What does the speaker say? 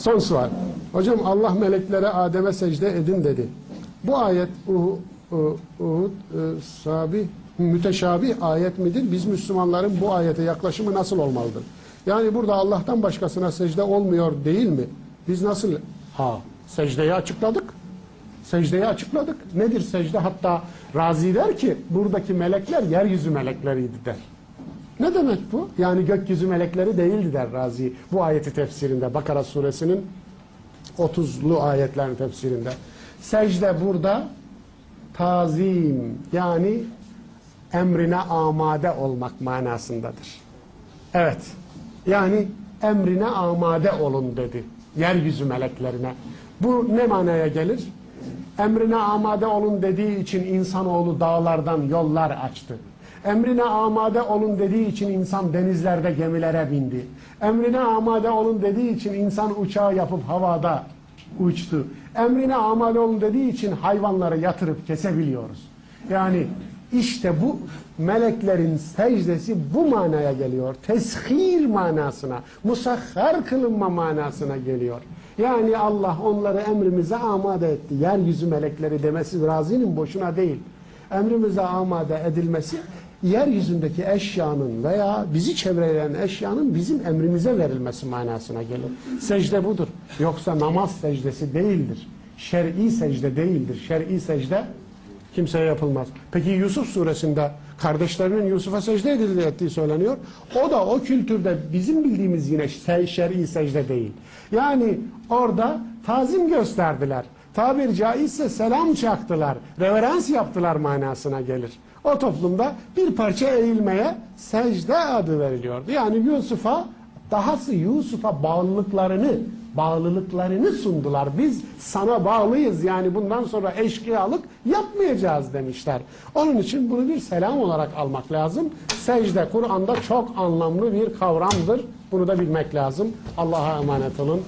Son sual. Hocam Allah meleklere Adem'e secde edin dedi. Bu ayet Uhud, Uhud e, müteşabih ayet midir? Biz Müslümanların bu ayete yaklaşımı nasıl olmalıdır? Yani burada Allah'tan başkasına secde olmuyor değil mi? Biz nasıl? Ha, secdeyi açıkladık. Secdeyi açıkladık. Nedir secde? Hatta Razi der ki buradaki melekler yeryüzü melekleriydi der. Ne demek bu? Yani gökyüzü melekleri değildi der Razi bu ayeti tefsirinde. Bakara suresinin 30'lu ayetlerin tefsirinde. Secde burada tazim yani emrine amade olmak manasındadır. Evet. Yani emrine amade olun dedi. Yeryüzü meleklerine. Bu ne manaya gelir? Emrine amade olun dediği için insanoğlu dağlardan yollar açtı. Emrine amade olun dediği için insan denizlerde gemilere bindi. Emrine amade olun dediği için insan uçağı yapıp havada uçtu. Emrine amade olun dediği için hayvanları yatırıp kesebiliyoruz. Yani işte bu meleklerin secdesi bu manaya geliyor. Teshir manasına, musahhar kılınma manasına geliyor. Yani Allah onları emrimize amade etti. Yeryüzü melekleri demesi razinin boşuna değil. Emrimize amade edilmesi yeryüzündeki eşyanın veya bizi çevreleyen eşyanın bizim emrimize verilmesi manasına gelir. Secde budur. Yoksa namaz secdesi değildir. Şer'i secde değildir. Şer'i secde kimseye yapılmaz. Peki Yusuf suresinde kardeşlerinin Yusuf'a secde edildiği ettiği söyleniyor. O da o kültürde bizim bildiğimiz yine şer'i secde değil. Yani orada tazim gösterdiler. Tabir caizse selam çaktılar, reverans yaptılar manasına gelir. O toplumda bir parça eğilmeye secde adı veriliyordu. Yani Yusuf'a dahası Yusuf'a bağlılıklarını bağlılıklarını sundular. Biz sana bağlıyız yani bundan sonra eşkıyalık yapmayacağız demişler. Onun için bunu bir selam olarak almak lazım. Secde Kur'an'da çok anlamlı bir kavramdır. Bunu da bilmek lazım. Allah'a emanet olun.